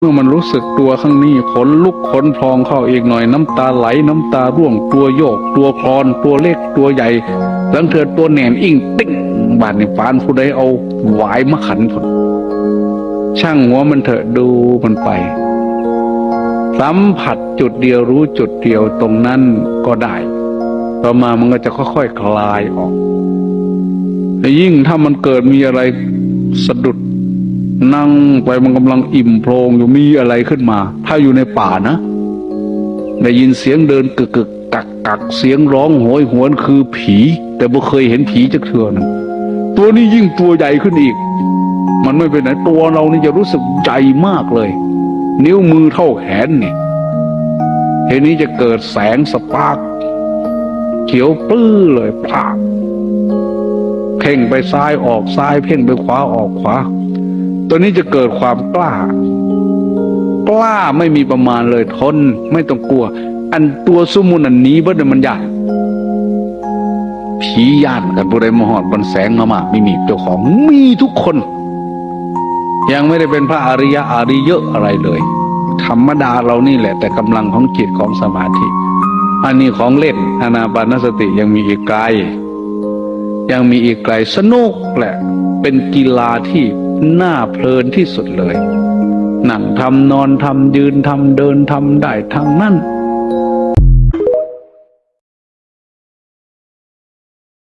เมื่อมันรู้สึกตัวข้างนี้ขนลุกขนพองเข้าอีกหน่อยน้ำตาไหลน้ำตาร่วงตัวโยก ตัวคลอน ตัวเล็กตัวใหญ่หลังเถิดตัวแหนมอิ่งติ้งบาดในปานผู้ใดเอาหวายมาขันผลช่างหัวมันเถอะดูมันไป สัมผัสจุดเดียวรู้จุดเดียวตรงนั้นก็ได้ ต่อมามันก็จะค่อยๆคคลายออกยิ่งถ้ามันเกิดมีอะไรสะดุด นั่งไปมันกำลังอิ่มโพรงอยู่มีอะไรขึ้นมา ถ้าอยู่ในป่านะ ได้ยินเสียงเดินกึกกึกกักกักเสียงร้องโหยหวนคือผี แต่บ่เคยเห็นผีจักเทือนึงตัวนี้ยิ่งตัวใหญ่ขึ้นอีก มันไม่เป็นไหนตัวเรานี่จะรู้สึกใหญ่มากเลย นิ้วมือเท่าแขนนี่ทีนี้จะเกิดแสงสปาร์กเขียวปื้อเลยพลากเพ่งไปซ้ายออกซ้าย เพ่งไปขวาออกขวา ตัวนี้จะเกิดความกล้า กล้าไม่มีประมาณเลยทนไม่ต้องกลัว อันตัวสมุนันนี้บ่ได้มันยากผีย่านกันผู้ใดมหอดบนแสงมามาไม่มีเจ้าของมีทุกคน ยังไม่ได้เป็นพระอริยะอริเยอะอะไรเลย ธรรมดาเรานี่แหละ แต่กำลังของจิตของสมาธิ อันนี้ของเล่นอานาปานสติยังมีอีกไกล ยังมีอีกไกลสนุกแหละ เป็นกีฬาที่ น่าเพลินที่สุดเลย นั่งทำนอนทำยืนทำเดินทำได้ทั้งนั้น